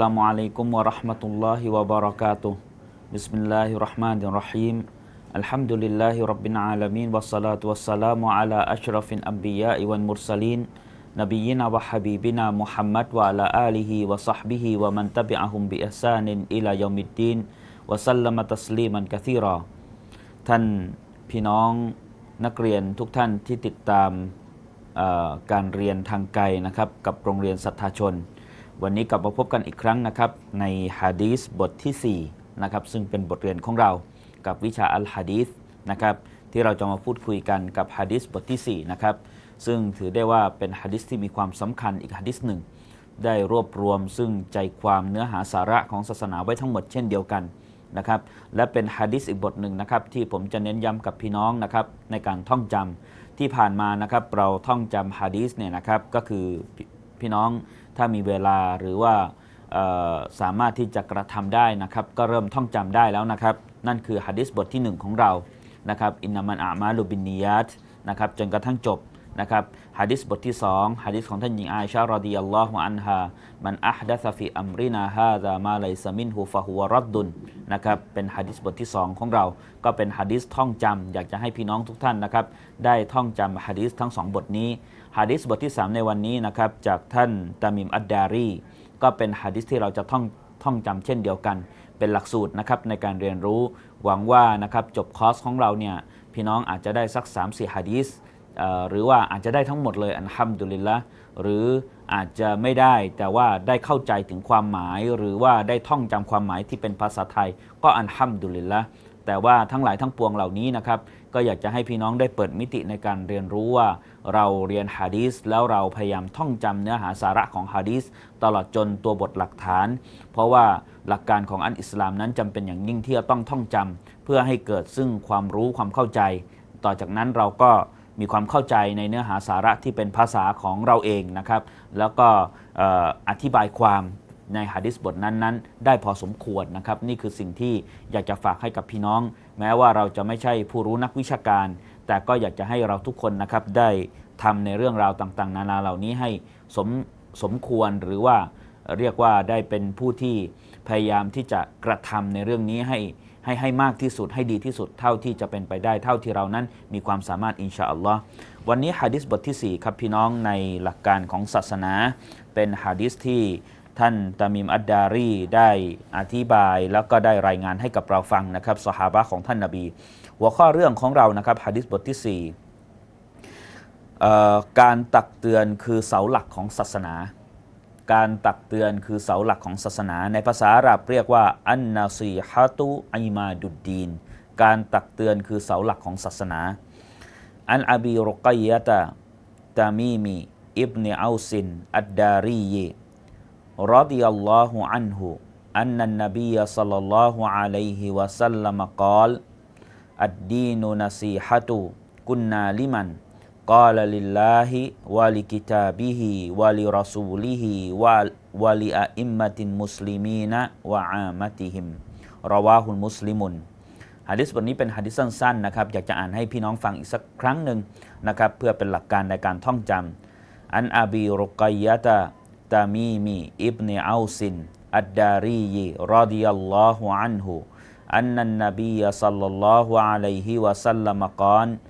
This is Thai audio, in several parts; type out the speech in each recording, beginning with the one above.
السلام عليكم ورحمة الله وبركاته بسم الله الرحمن الرحيم الحمد لله رب العالمين والصلاة والسلام على أشرف الأنبياء والمرسلين نبينا وحبيبنا محمد وعلى آله وصحبه ومن تبعهم بإحسان إلى يوم الدين وسلم تسليما كثيرا ท่านพี่น้องนักเรียนทุกท่านที่ติดตามเอ่อการเรียนทางไกลนะครับกับโรงเรียนศรัทธาชน วันนี้กลับมาพบกันอีกครั้งนะครับ ในฮะดีษบทที่4นะครับซึ่งเป็นบทเรียนของเรากับวิชาอัลฮะดีษนะครับที่เราจะมาพูดคุยกันกับฮะดีษบทที่4นะครับซึ่งถือได้ว่าเป็นฮะดีษที่มีความสำคัญอีกฮะดีษหนึ่งได้รวบรวมซึ่งใจความเนื้อหาสาระของศาสนาไว้ทั้งหมดเช่นเดียวกันนะครับและเป็นฮะดิษอีกบทหนึ่งนะครับที่ผมจะเน้นย้ำกับพี่น้องนะครับในการท่องจำที่ผ่านมานะครับเราท่องจำฮะดีษเนี่ยนะครับก็คือพพี่น้อง ถ้ามีเวลาหรือว่าสามารถที่จะกระทำได้นะครับ ก็เริ่มท่องจำได้แล้วนะครับ นั่นคือฮะดิษบทที่หนึ่งของเรานะครับอินนามันอามาลูบินนียัตนะครับจนกระทั่งจบ นะครับฮะดิษบทที่สองฮะดิษของท่านหญิงอาอิชารอดียัลลอฮุอันฮามันอัฮดัซฟีอัมรินาฮาซามาไลซามินฮูฟะฮุวรัดดุนนะครับเป็นฮะดิษบทที่สองของเรา ก็เป็นฮะดิษท่องจำอยากจะให้พี่น้องทุกท่านนะครับได้ท่องจำฮะดิษทั้งสองบทนี้ฮะดิษบทที่สามในวันนี้นะครับจากท่านตามิมอัดดารีก็เป็นฮะดิษที่เราจะท่องท่องจำเช่นเดียวกัน เป็นหลักสูตรนะครับในการเรียนรู้หวังว่านะครับจบคอร์สของเราเนี่ยพี่น้องอาจจะได้สัก3-4ฮะดีษ หรือว่าอาจจะได้ทั้งหมดเลยอันฮัมดุลิลละหรืออาจจะไม่ได้แต่ว่าได้เข้าใจถึงความหมาย หรือว่าได้ท่องจำความหมายที่เป็นภาษาไทย ก็อันฮัมดุลิลละแต่ว่าทั้งหลายทั้งปวงเหล่านี้นะครับ ก็อยากจะให้พี่น้องได้เปิดมิติในการเรียนรู้ว่า เราเรียนฮะดีษแล้วเราพยายามท่องจำเนื้อหาสาระของฮะดีษตลอดจนตัวบทหลักฐาน เพราะว่าหลักการของอันอิสลามนั้นจำเป็นอย่างยิ่งที่จะต้องท่องจำเพื่อให้เกิดซึ่งความรู้ความเข้าใจ ต่อจากนั้นเราก็ มีความเข้าใจในเนื้อหาสาระที่เป็นภาษาของเราเองนะครับ แล้วก็อธิบายความในฮะดิษบทนั้นๆ ได้พอสมควรนะครับ นี่คือสิ่งที่อยากจะฝากให้กับพี่น้อง แม้ว่าเราจะไม่ใช่ผู้รู้นักวิชาการ แต่ก็อยากจะให้เราทุกคนนะครับได้ทำในเรื่องราวต่างๆ นานาเหล่านี้ให้สมสมควรหรือว่าเรียกว่าได้เป็นผู้ที่พยายามที่จะกระทำในเรื่องนี้ให้ ให้ให้มากที่สุดให้ดีที่สุดเท่าที่จะเป็นไปได้เท่าที่เรานั้นมีความสามารถอินชาอัลลอฮ์วันนี้ฮะดิษบทที่ 4 ครับพี่น้องในหลักการของศาสนา เป็นฮะดิษที่ท่านตามิมอัดดารีได้อธิบายแล้วก็ได้รายงานให้กับเราฟังนะครับสหาบะของท่านนาบี หัวข้อเรื่องของเรานะครับฮะดิษบทที่ 4 การตักเตือนคือเสาหลักของศาสนา การตักเตือนคือเสาหลักของศาสนา ในภาษาอาหรับเรียกว่าอันนาซีฮะตุอิมาดุดดีน การตักเตือนคือเสาหลักของศาสนา อันอบีรุกัยตะตามีมีอิบเนอูซินอัดดารียรดิยัลลอฮุอันหุอันนันนบีสัลลัลลอฮุอะลัยฮิวะสัลลัมกาลอัดดีนุนซีฮะตุกุนนาลิมัน قال لله ولكتابه ولرسوله ولأئمة المسلمين وعامتهم رواه المسلمون ฮะดิษบทนี้เป็นฮะดิษสั้นๆนะครับอยากจะอ่านให้พี่น้องฟังอีกสักครั้งหนึ่งนะครับเพื่อเป็นหลักการในการท่องจำอันอบีรุกัยยะตะตามีมีอิบเนอาซินอัดดารียรอดิยัลลอฮุอันฮุ أن النبي صلى الله عليه وسلم قال الدين النصيحة كنا لمن قال لله ولكتابه ولرسوله ولأئمة المسلمين وعامتهم رواه مسلم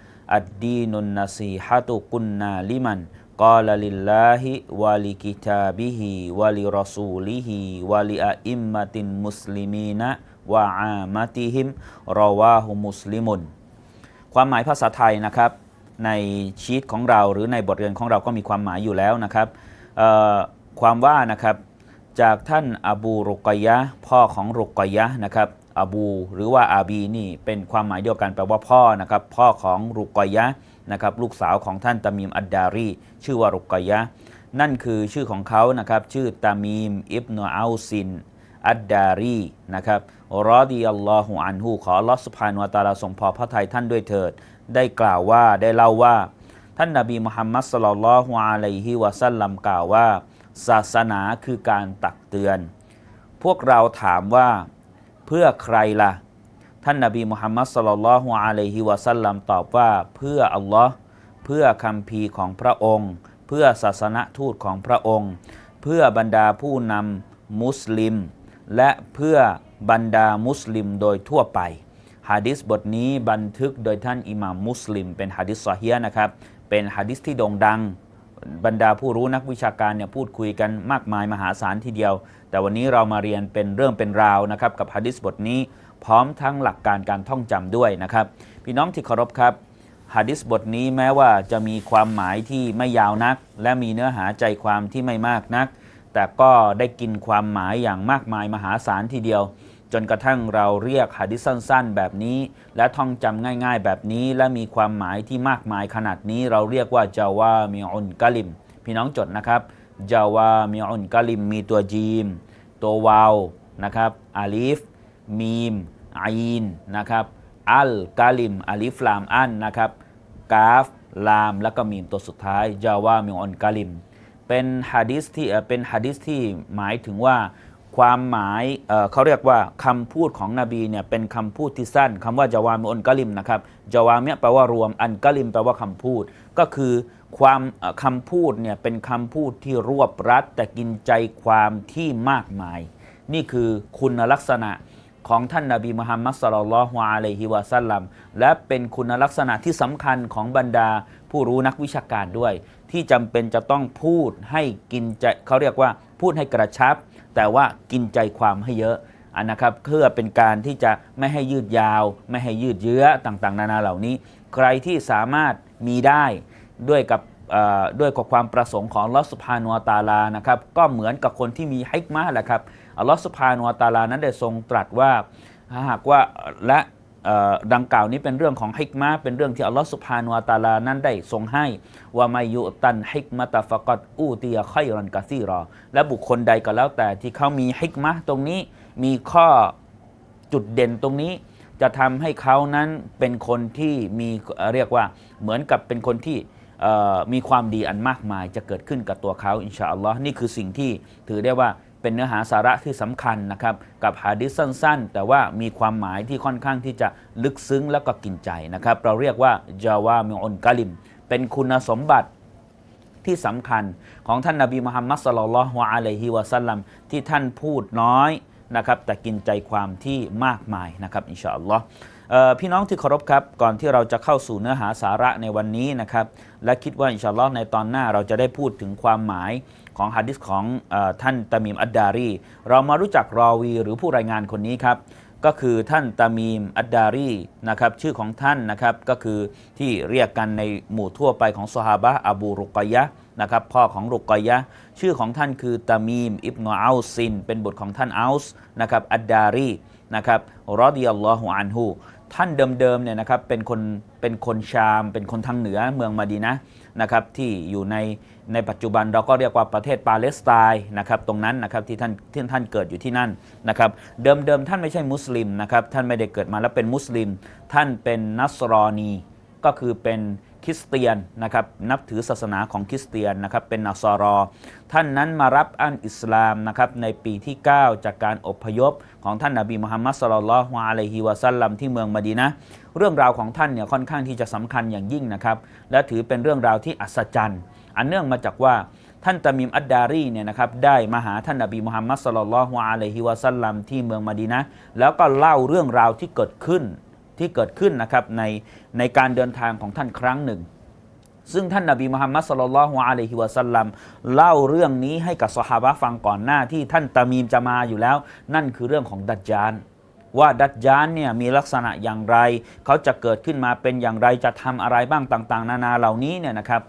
อัดดีนุนนาซีฮะตุกุนนาลิมันกาลลิลลาฮิวาลิกิตาบิฮิวาลิรอซูลิฮิวาลิอาอิมมะตินมุสลิมีนะวะอามะติฮิมรอวาหุมุสลิมุนความหมายภาษาไทยนะครับในชีตของเราหรือในบทเรียนของเราก็มีความหมายอยู่แล้วนะครับความว่านะครับจากท่านอบูรุกยะพ่อของรุกยะนะครับ อบู หรือว่าอาบีนี่เป็นความหมายเดียวกันแปลว่าพ่อนะครับพ่อของรุกอยะนะครับลูกสาวของท่านตามีมอัดดารี ชื่อว่ารุกอยะนั่นคือชื่อของเขานะครับชื่อตามีมอิบนอัลซินอัดดารีนะครับรอดีอัลลอฮุอันฮูขออัลอสุบฮานวตาลาทรงพอพระทัยท่านด้วยเถิด ได้กล่าวว่าได้เล่าว่า ท่านนบีมุฮัมมัดสลลัลลอฮุอะลัยฮิวะสัลลัมกล่าวว่า ศาสนาคือการตักเตือน พวกเราถามว่า พื่อใครล่ะ ท่านนบีมุฮัมมัดสลลัลฮุอะลัยฮิวะสัลลัมตอบว่าเพื่ออัลลอฮ์เพื่อคำพีของพระองค์ เพื่อศาสนทูตของพระองค์ เพื่อบรรดาผู้นำมุสลิม และเพื่อบรรดามุสลิมโดยทั่วไปฮะดิษบทนี้บันทึกโดยท่านอิหม่ามมุสลิม เป็นฮะดิษซอฮียนะครับเป็นฮะดิษที่โด่งดัง บรรดาผู้รู้นักวิชาการเนี่ยพูดคุยกันมากมายมหาศาลทีเดียว แต่วันนี้เรามาเรียนเป็นเรื่องเป็นราวนะครับกับฮะดิษบทนี้ พร้อมทั้งหลักการการท่องจำด้วยนะครับ พี่น้องที่เคารพครับฮะดิษบทนี้แม้ว่าจะมีความหมายที่ไม่ยาวนัก และมีเนื้อหาใจความที่ไม่มากนัก แต่ก็ได้กินความหมายอย่างมากมายมหาศาลทีเดียว จนกระทั่งเราเรียกหะดิษสั้นๆ แบบนี้ และท่องจำง่ายๆ แบบนี้ และมีความหมายที่มากมายขนาดนี้เราเรียกว่าจาวามิอุนกะลิม พี่น้องจดนะครับจาวามิอุนกะลิม มีตัวจีม ตัววาวนะครับอาลีฟมีมอีนนะครับอัลกาลิมอาลิฟลามอันนะครับกาฟลามแล้วก็มีมตัวสุดท้ายจาวามิอุนกะลิม เป็นฮะดิษที่เอ่อเป็นฮะดิษที่หมายถึงว่า ความหมายเเขาเรียกว่าคำพูดของนบีเนี่ยเป็นคำพูดที่สั้นคำว่าจาวามอุนกลิมนะครับจาวามิแปลว่ารวมอันกลิมแปลว่าคำพูด ก็คือความเอ่อคำพูดเนี่ยเป็นคำพูดที่รวบรัดแต่กินใจความที่มากมาย นี่คือคุณลักษณะของท่านนาบีมุฮัมมัดสลลัลลอฮุอะลัยฮิวะสัลลัมและเป็นคุณลักษณะที่สำคัญของบรรดาผู้รู้นักวิชาการด้วย ที่จำเป็นจะต้องพูดให้กินใจเขาเรียกว่าพูดให้กระชับ แต่ว่ากินใจความให้เยอะอันนะครับเพื่อเป็นการที่จะไม่ให้ยืดยาว ไม่ให้ยืดเยื้อต่างๆ นานาเหล่านี้ ใครที่สามารถมีได้ด้วยกับด้วยกับความประสงค์ของลอสุภานัวตาลานะครับก็เหมือนกับคนที่มีฮิกมาแหละครับลอสุภานัวตาลานั้นได้ทรงตรัสว่าหากว่าและ ดังกล่าวนี้เป็นเรื่องของฮิกมะเป็นเรื่องที่อัลลอฮฺสุภานุวตาลานั้นได้ทรงให้ว่ามายุตันฮิกมะตะฟกัดอูตียะไครันกะซีรอ และบุคคลใดก็แล้วแต่ที่เขามีฮิกมะตรงนี้มีข้อจุดเด่นตรงนี้ จะทำให้เขานั้นเป็นคนที่มีเรียกว่าเหมือนกับเป็นคนที่มีความดีอันมากมายจะเกิดขึ้นกับตัวเขาอินชาอัลลอฮ์นี่คือสิ่งที่ถือได้ว่า เป็นเนื้อหาสาระที่สำคัญนะครับกับฮะดิษสั้นๆ แต่ว่ามีความหมายที่ค่อนข้างที่จะลึกซึ้งแล้วก็กินใจนะครับ เราเรียกว่าจาวามิอุนกาลิม เป็นคุณสมบัติที่สำคัญของท่านนาบีมุฮัมมัดสลลัลลอฮุอะลัยฮิวะสัลลัมที่ท่านพูดน้อยนะครับแต่กินใจความที่มากมายนะครับอินชาอัลลอฮ์ พี่น้องที่เคารพครับ ก่อนที่เราจะเข้าสู่เนื้อหาสาระในวันนี้นะครับ และคิดว่าอินชาอัลลอฮ์ในตอนหน้าเราจะได้พูดถึงความหมายของฮะดิษของอท่านตามีมอัดดารี เรามารู้จักรอวี หรือผู้รายงานคนนี้ครับ ก็คือท่านตามีมอัดดารีนะครับชื่อของท่านนะครับก็คือที่เรียกกันในหมู่ทั่วไปของซอฮาบะอบูรุกยะนะครับพ่อของรุกอยะชื่อของท่านคือตามีมอิบนาอัลซิน เป็นบุตรของท่านอัลส์นะครับอัดดารีนะครับรอดิยัลลอฮุอันฮู ท่านเดิมๆเนี่ยนะครับเป็นคนเป็นคนชาม เป็นคนทางเหนือเมืองมาดีนะนะครับที่อยู่ในในปัจจุบันเราก็เรียกว่าประเทศปาเลสไตน์นะครับตรงนั้นนะครับที่ท่านที่ท่านเกิดอยู่ที่นั่นนะครับเดิมๆท่านไม่ใช่มุสลิมนะครับท่านไม่ได้เกิดมาแล้วเป็นมุสลิม ท่านเป็นนัสรอนีก็คือเป็น คริสเตียนนะครับนับถือศาสนาของคริสเตียนนะครับเป็นนัสรอ ท่านนั้นมารับอันอิสลามนะครับในปีที่ 9 จากการอพยพของท่านนาบีมุฮัมมัดสลลัลลอฮุอะลัยฮิวะสัลลัมที่เมืองมะดีนะเรื่องราวของท่านเนี่ยค่อนข้างที่จะสำคัญอย่างยิ่งนะครับและถือเป็นเรื่องราวที่อัศจรรย์ อันเนื่องมาจากว่าท่านตามิมอัดดารีเนี่ยนะครับได้มาหาท่านนบีมุฮัมมัดสลลัลลอฮุอะลัยฮิวะสัลลัมที่เมืองมะดีนะแล้วก็เล่าเรื่องราวที่เกิดขึ้น ที่เกิดขึ้นนะครับในในการเดินทางของท่านครั้งหนึ่ง ซึ่งท่านนบีมุฮัมมัดสลลัลฮุอะลัยฮิวะสัลลัมเล่าเรื่องนี้ให้กับสหายฟังก่อนหน้าที่ท่านตามีมจะมาอยู่แล้ว นั่นคือเรื่องของดัจจานว่าดัจจานเนี่ยมีลักษณะอย่างไร เขาจะเกิดขึ้นมาเป็นอย่างไรจะทำอะไรบ้างต่างๆ นานาเหล่านี้เนี่ยนะครับ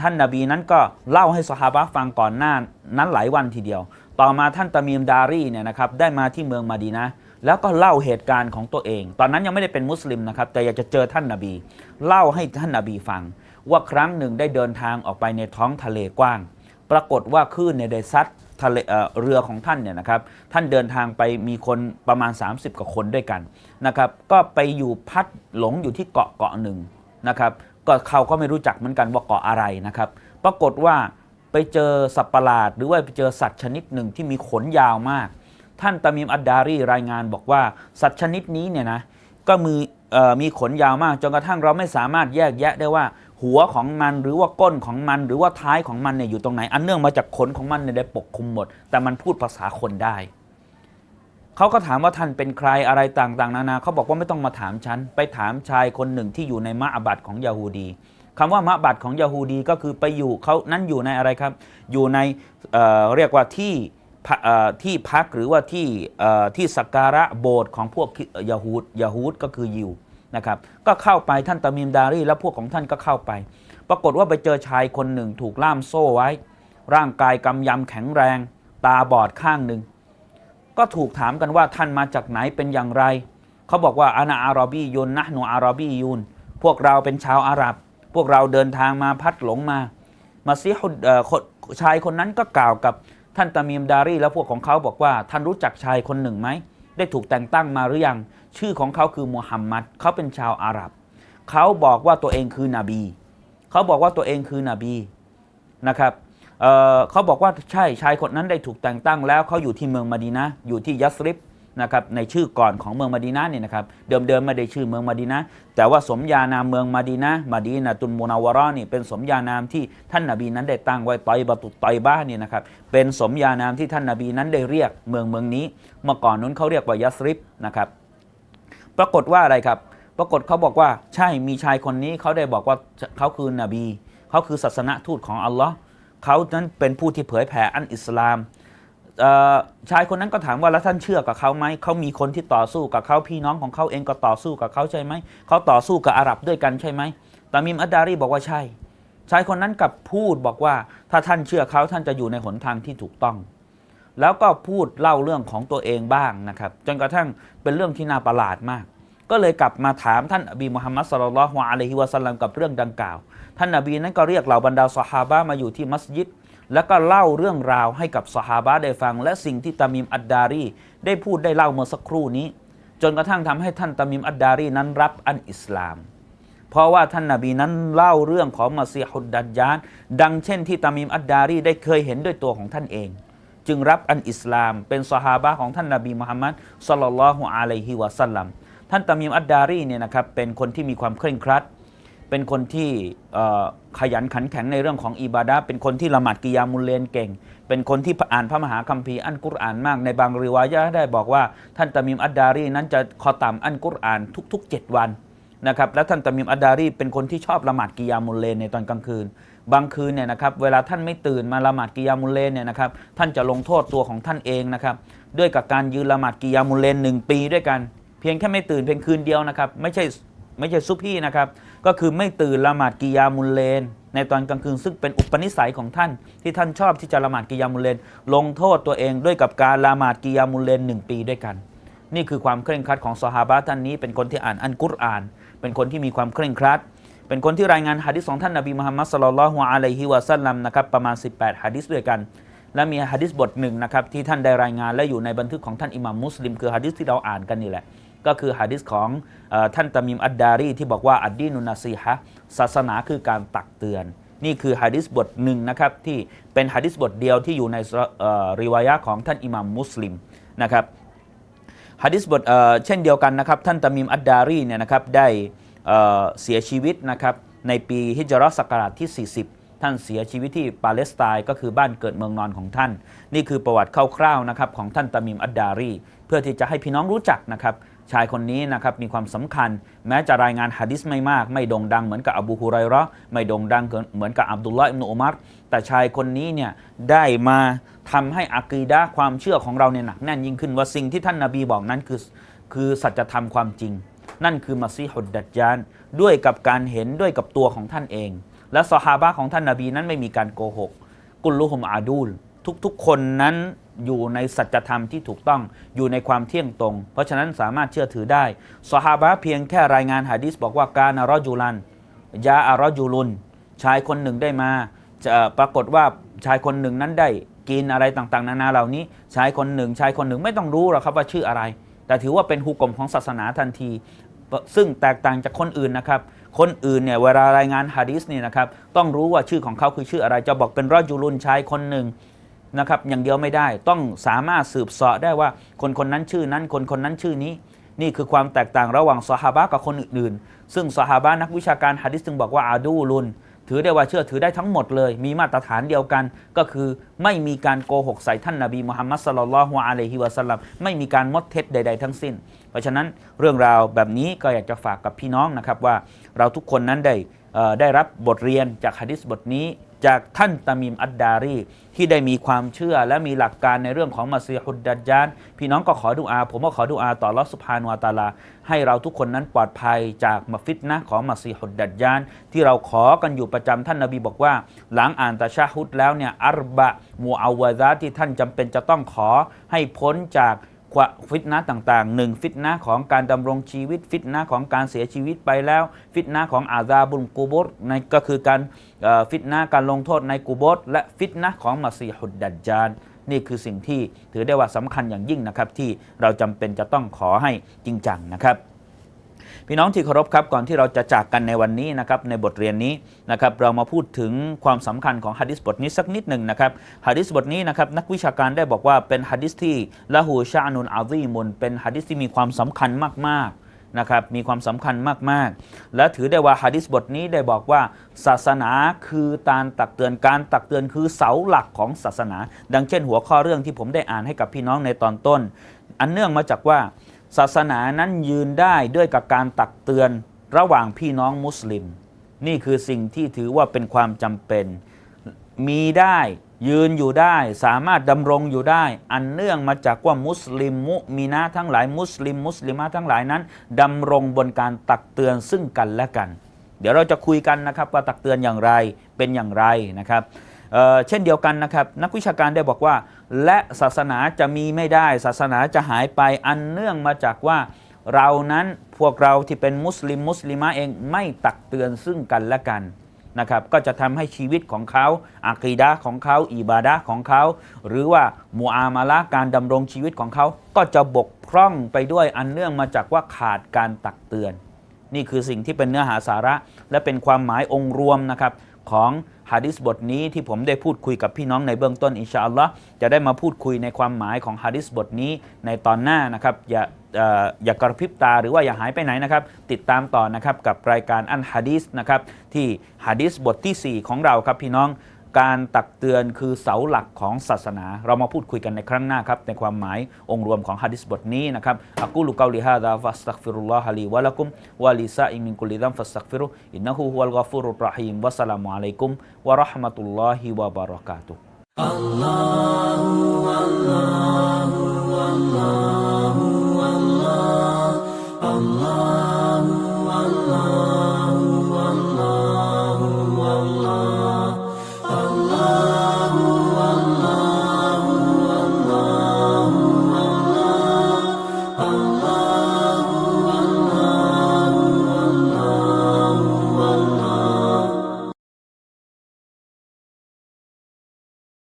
ท่านนาบีนั้นก็เล่าให้สหายฟังก่อนหน้านั้นหลายวันทีเดียว ต่อมาท่านตามีมดารีเนี่ยนะครับได้มาที่เมืองมาดีนะ แล้วก็เล่าเหตุการณ์ของตัวเอง ตอนนั้นยังไม่ได้เป็นมุสลิมนะครับ แต่อยากจะเจอท่านนาบี เล่าให้ท่านนาบีฟัง ว่าครั้งหนึ่งได้เดินทางออกไปในท้องทะเลกว้าง ปรากฏว่าคลื่นเนี่ยได้ซัดทะเลเอ่อเรือของท่านเนี่ยนะครับ ท่านเดินทางไปมีคนประมาณ 30 กว่าคนด้วยกันนะครับ ก็ไปอยู่พัดหลงอยู่ที่เกาะเกาะหนึ่งนะครับ ก็เขาก็ไม่รู้จักเหมือนกันว่าเกาะอะไรนะครับ ปรากฏว่าไปเจอสัตว์ประหลาด หรือว่าไปเจอสัตว์ชนิดหนึ่งที่มีขนยาวมาก ท่านตามิมอัดดารีรายงานบอกว่า สัตว์ชนิดนี้เนี่ยนะก็มีเอ่อมีขนยาวมากจนกระทั่งเราไม่สามารถแยกแยะได้ว่า หัวของมันหรือว่าก้นของมัน หรือว่าท้ายของมันเนี่ยอยู่ตรงไหน อันเนื่องมาจากขนของมันเนี่ยได้ปกคลุมหมด แต่มันพูดภาษาคนได้เขาก็ถามว่าท่านเป็นใครอะไรต่างๆ นานาเขาบอกว่าไม่ต้องมาถามฉัน ไปถามชายคนหนึ่งที่อยู่ในมะอบัดของยาฮูดีคำว่ามะบัดของยาฮูดีก็คือไปอยู่เขานั้นอยู่ในอะไรครับ อยู่ในเเรียกว่าที่ ที่พักหรือว่าที่ที่สักการะโบสถ์ของพวกยาฮูดยาฮูดก็คือยิวนะครับก็เข้าไปท่านตามีมดารีและพวกของท่านก็เข้าไป ปรากฏว่าไปเจอชายคนหนึ่งถูกล่ามโซ่ไว้ ร่างกายกำยำแข็งแรง ตาบอดข้างหนึ่ง ก็ถูกถามกันว่าท่านมาจากไหนเป็นอย่างไร เขาบอกว่าอานาอารบียุนนะหนูอารบียุนพวกเราเป็นชาวอาหรับ พวกเราเดินทางมาพัดหลงมามาซีฮุดเอ่อคนชายคนนั้นก็กล่าวกับ ท่านตามีมดารีและพวกของเขาบอกว่า ท่านรู้จักชายคนหนึ่งไหม ได้ถูกแต่งตั้งมาหรือยัง ชื่อของเขาคือมูฮัมมัดเขาเป็นชาวอาหรับ เขาบอกว่าตัวเองคือนบี เขาบอกว่าตัวเองคือนบีนะครับเเขาบอกว่าใช่ชายคนนั้นได้ถูกแต่งตั้งแล้วเขาอยู่ที่เมืองมาดีนะอยู่ที่ยัสริบ นะครับในชื่อก่อนของเมืองมะดีนะเนี่ยนะครับเดิมๆไม่ได้ชื่อเมืองมะดีนะแต่ว่าสมญานามเมืองมะดีนะมะดีนะตุนมูนาวรอนี่เป็นสมญานามที่ท่านนบีนั้นได้ตั้งไว้ตอยบตุตอยบ้าเนี่ยนะครับเป็นสมญานามที่ท่านนบีนั้นได้เรียกเมืองเมืองนี้ เมื่อก่อนนู้นเขาเรียกว่ายัสริบนะครับปรากฏว่าอะไรครับ ปรากฏเขาบอกว่าใช่มีชายคนนี้เขาได้บอกว่าเขาคือนบีเขาคือศาสนทูตของอัลลอฮ์เขานั้นเป็นผู้ที่เผยแผ่อันอิสลาม ชายคนนั้นก็ถามว่าแล้วท่านเชื่อกับเขาไหมเขามีคนที่ต่อสู้กับเขาพี่น้องของเขาเองก็ต่อสู้กับเขาใช่ไหมเขาต่อสู้กับอาหรับด้วยกันใช่ไหมตามิมอัดดารีบอกว่าใช่ ชายคนนั้นกลับพูดบอกว่าถ้าท่านเชื่อเขาท่านจะอยู่ในหนทางที่ถูกต้อง แล้วก็พูดเล่าเรื่องของตัวเองบ้างนะครับ จนกระทั่งเป็นเรื่องที่น่าประหลาดมาก ก็เลยกลับมาถามท่านอบีมุฮัมมัดสุลลัลลอฮุอะลัยฮิวะสัลลัมกับเรื่องดังกล่าว ท่านนบีนั้นก็เรียกเหล่าบรรดาสหาบะมาอยู่ที่มัสยิด แล้วก็เล่าเรื่องราวให้กับสหาบะได้ฟัง และสิ่งที่ตามิมอัดดารี ได้พูดได้เล่าเมื่อสักครู่นี้ จนกระทั่งทำให้ท่านตามิมอัดดารีนั้นรับอันอิสลาม เพราะว่าท่านนาบีนั้นเล่าเรื่องของมาซีฮุดดัจญานดังเช่นที่ตามิมอัดดารีได้เคยเห็นด้วยตัวของท่านเอง จึงรับอันอิสลาม เป็นสหาบะของท่านนาบีมุฮัมมัดสลลัลลอฮุอะลัยฮิวะสัลลัมท่านตามิมอัดดารีเนี่ยนะครับเป็นคนที่มีความเคร่งครัด เป็นคนที่ขยันขันแข็งในเรื่องของอิบาดะเป็นคนที่ละหมาดกิยามุลเลนเก่ง เป็นคนที่อ่านพระมหาคัมภีร์อันกุรอานมาก ในบางริวายะได้บอกว่า ท่านตามิมอัดดารีนั้นจะคอตามอันกุรอานทุกๆ 7 วันนะครับและท่านตามิมอัดดารีเป็นคนที่ชอบละหมาดกิยามุลเลนในตอนกลางคืน บางคืนเนี่ยนะครับเวลาท่านไม่ตื่นมาละหมาดกิยามุลเลนเนี่ยนะครับท่านจะลงโทษตัวของท่านเองนะครับด้วยกับการยืนละหมาดกิยามุลเลนหนึ่งปีด้วยกัน เพียงแค่ไม่ตื่นเพียงคืนเดียวนะครับไม่ใช่ ไม่ใช่ซุปพี่นะครับ ก็คือไม่ตื่นละหมาดกิยามุลเลน ในตอนกลางคืนซึ่งเป็นอุปนิสัยของท่าน ที่ท่านชอบที่จะละหมาดกิยามุลเลน ลงโทษตัวเองด้วยกับการละหมาดกิยามุลเลนหนึ่งปีด้วยกัน นี่คือความเคร่งครัดของสหาบะท่านนี้ เป็นคนที่อ่านอันกุรอาน เป็นคนที่มีความเคร่งครัด เป็นคนที่รายงานฮะดิษของท่านนบีมุฮัมมัดสลลัลฮุอะลัยฮิวะสัลลัมนะครับประมาณ 18ฮะดิษด้วยกันและมีฮะดิษบทหนึ่งนะครับที่ท่านได้รายงานและอยู่ในบันทึกของท่านอิหม่ามมุสลิมคือฮะดิษที่เราอ่านกันนี่แหละ ก็คือฮะดิษของอท่านตามิมอัดดารีที่บอกว่าอัดดีนุนาซีฮะศาสนาคือการตักเตือน นี่คือฮะดิษบทหนึ่งนะครับที่เป็นฮะดิษบทเดียวที่อยู่ในริวายะของท่านอิหม่ามมุสลิมนะครับฮะดิษบทเช่นเดียวกันนะครับท่านตามิมอัดดารีเนี่ยนะครับได้เอ่อเสียชีวิตนะครับในปีฮิจรัสศักราชที่ 40ท่านเสียชีวิตที่ปาเลสไตน์ก็คือบ้านเกิดเมืองนอนของท่าน นี่คือประวัติคร่าวๆนะครับของท่านตามิมอัดดารี เพื่อที่จะให้พี่น้องรู้จักนะครับ ชายคนนี้นะครับมีความสำคัญ แม้จะรายงานฮะดิษไม่มาก ไม่โด่งดังเหมือนกับอบูฮุไรร์ไม่โด่งดังเหมือนกับอับดุลลาห์อิบนุอุมัรแต่ชายคนนี้เนี่ยได้มาทำให้อากีดะความเชื่อของเราเนี่ยหนักแน่นยิ่งขึ้นว่าสิ่งที่ท่านนาบีบอกนั้นคือคือสัจธรรมความจริง นั่นคือมัซีฮุดดัจญานด้วยกับการเห็นด้วยกับตัวของท่านเอง และสหาบะของท่านนาบีนั้นไม่มีการโกหก กุลลุฮุมอาดูล ทุกๆ คนนั้นอยู่ในสัจธรรมที่ถูกต้องอยู่ในความเที่ยงตรง เพราะฉะนั้นสามารถเชื่อถือได้สหาบะเพียงแค่รายงานหะดีษบอกว่าการนารอจูลันยาอารอจูลุน ชายคนหนึ่งได้มาจะปรากฏว่าชายคนหนึ่งนั้นได้กินอะไรต่างๆ นานาเหล่านี้ ชายคนหนึ่ง ชายคนหนึ่งไม่ต้องรู้หรอกครับว่าชื่ออะไร แต่ถือว่าเป็นฮุกกลมของศาสนาทันที ซึ่งแตกต่างจากคนอื่นนะครับ คนอื่นเนี่ยเวลารายงานฮะดีษนี่นะครับต้องรู้ว่าชื่อของเขาคือชื่ออะไร จะบอกเป็นรอจูลุนชายคนหนึ่ง นะครับอย่างเดียวไม่ได้ต้องสามารถสืบเสาะได้ว่าคนคนนั้นชื่อนั้น คนคนนั้นชื่อนี้ นี่คือความแตกต่างระหว่างซอฮาบะกับคนอื่นๆ ซึ่งซอฮาบะนักวิชาการฮะดิษจึงบอกว่าอาดูลุน ถือได้ว่าเชื่อถือได้ทั้งหมดเลย มีมาตรฐานเดียวกัน ก็คือไม่มีการโกหกใส่ท่านนาบีมุฮัมมัดสลลัลฮุอะลัยฮิวะสัลลัมไม่มีการมดเท็จใด ๆ ทั้งสิ้น เพราะฉะนั้นเรื่องราวแบบนี้ก็อยากจะฝากกับพี่น้องนะครับว่าเราทุกคนนั้นได้ได้รับบทเรียนจากฮะดิษบทนี้ จากท่านตามิมอัดดารีที่ได้มีความเชื่อและมีหลักการในเรื่องของมัซีฮุดดัจจานพี่น้องก็ขอดุอา ผมก็ขอดุอาต่อลอสุภานวตาลา ให้เราทุกคนนั้นปลอดภัยจากมาฟิตนะของมัซีฮุดดัจจานที่เราขอกันอยู่ประจำท่านนบีบอกว่า หลังอ่านตะชาฮุดแล้วเนี่ยอัรบะมูอาวะซาที่ท่านจำเป็นจะต้องขอให้พ้นจาก ความฟิตนะต่างๆหนึ่งฟิตนะของการดำรงชีวิต ฟิตนะของการเสียชีวิตไปแล้ว ฟิตนะของอาซาบุลกูบสในก็คือการฟิตนะการลงโทษในกูบสและฟิตนะของมัซีฮุดดัจจานนี่คือสิ่งที่ถือได้ว่าสำคัญอย่างยิ่งนะครับ ที่เราจำเป็นจะต้องขอให้จริงจังนะครับ พี่น้องที่เคารพครับก่อนที่เราจะจากกันในวันนี้นะครับในบทเรียนนี้นะครับเรามาพูดถึงความสำคัญของฮะดิษบทนี้สักนิดหนึ่งนะครับฮะดิษบทนี้นะครับนักวิชาการได้บอกว่าเป็นฮะดิษที่ละหูชานุนอาซีมุนเป็นฮะดิษที่มีความสำคัญมากๆนะครับมีความสำคัญมาก ๆ และถือได้ว่าฮะดิษบทนี้ได้บอกว่า ศาสนาคือการตักเตือนการตักเตือนคือเสาหลักของศาสนา ดังเช่นหัวข้อเรื่องที่ผมได้อ่านให้กับพี่น้องในตอนต้น อันเนื่องมาจากว่า ศาสนานั้นยืนได้ด้วยกับการตักเตือนระหว่างพี่น้องมุสลิม นี่คือสิ่งที่ถือว่าเป็นความจำเป็น มีได้ยืนอยู่ได้ สามารถดำรงอยู่ได้ อันเนื่องมาจากว่ามุสลิมมุมีนะทั้งหลายมุสลิม มุสลิมะทั้งหลายนั้นดำรงบนการตักเตือนซึ่งกันและกัน เดี๋ยวเราจะคุยกันนะครับว่าตักเตือนอย่างไรเป็นอย่างไรนะครับ เเช่นเดียวกันนะครับนักวิชาการได้บอกว่า และศาสนาจะมีไม่ได้ ศาสนาจะหายไปอันเนื่องมาจากว่าเรานั้นพวกเราที่เป็นมุสลิมมุสลิมะเองไม่ตักเตือนซึ่งกันและกันนะครับก็จะทำให้ชีวิตของเขาอากีดะของเขาอิบาดะของเขา หรือว่ามูอามาละการดำรงชีวิตของเขา ก็จะบกพร่องไปด้วยอันเนื่องมาจากว่าขาดการตักเตือน นี่คือสิ่งที่เป็นเนื้อหาสาระ และเป็นความหมายองค์รวมนะครับ ของฮะดิษบทนี้ที่ผมได้พูดคุยกับพี่น้องในเบื้องต้นอินชาอัลลอฮ์จะได้มาพูดคุยในความหมายของฮะดิษบทนี้ในตอนหน้านะครับอย่าออย่ากระพริบตาหรือว่าอย่าหายไปไหนนะครับ ติดตามต่อนะครับกับรายการอันฮะดิษนะครับที่ฮะดิษบททีสี่ 4 ของเราครับพี่น้อง การตักเตือนคือเสาหลักของศาสนา เรามาพูดคุยกันในครั้งหน้าครับ ในความหมายองค์รวมของฮะดิษบทนี้นะครับอักูลุกาลิฮาดาฟัสตักฟิรุลลอฮะลีวะลักุมวะลิซาอิมินกุลิดัมฟัสตักฟิรุอินนะฮูฮุวัลกอฟูรุรรหีมวะสลามุอะลัยกุมวะเราะห์มะตุลลอฮิวะบะเราะกาตุฮ์ Allah